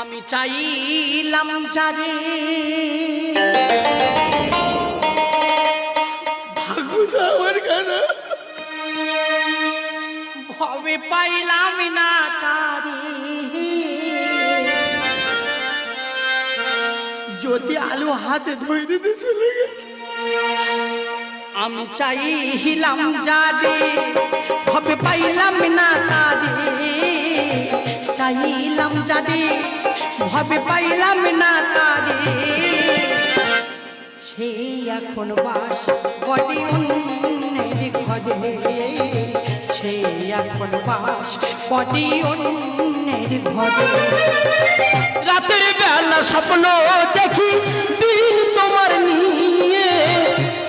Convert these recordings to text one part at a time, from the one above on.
আমি চাইলাম যারে ভাগুদা আমার গানা। ভবে পাইলাম না তারে। যদি আলু হাতে ধরে দিয়ে চলে গেল। আমি চাইলাম যারে ভবে পাইলাম না তারে। চাইলাম যারে ভবে পাইলাম না সেই এখন বাস বডি অন্যের ঘরে সেই এখন বাস বডি অন্যের ঘরে রাতের বেলা স্বপ্ন দেখি দিন তোমার নিয়ে।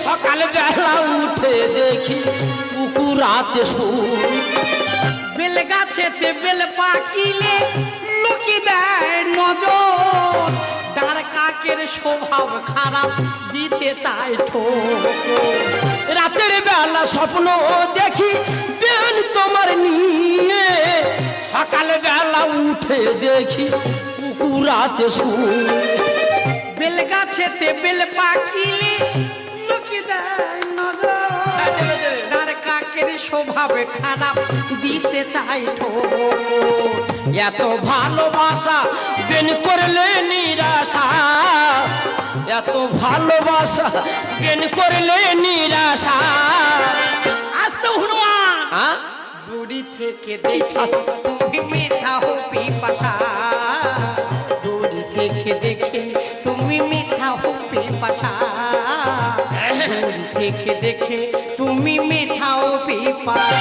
সকাল বেলা উঠে দেখি কুকুর আছে সুর বেল গাছেতে বেল পাকিলে ডার কাকের স্বভাব খারাপ দিতে চায় ঠোক রাতের বেলা স্বপ্ন দেখি দিন তোমার নিয়ে। সকাল বেলা উঠে দেখি কুকুর আছে বেল গাছেতে বেল পাকিলে কাকের খারাপ দিতে চায় ঠোক এত ভালোবাসা বেন করলে এত ভালোবাসা বেন করলে নিরাশা। আসতে হনুমান। হ্যাঁ? দূরি থেকে দেখে তুমি মিঠা হো পিপাসা। দূরি থেকে দেখে তুমি মিঠা হো পিপাসা। দূরি থেকে দেখে তুমি মিঠা হো পিপাসা।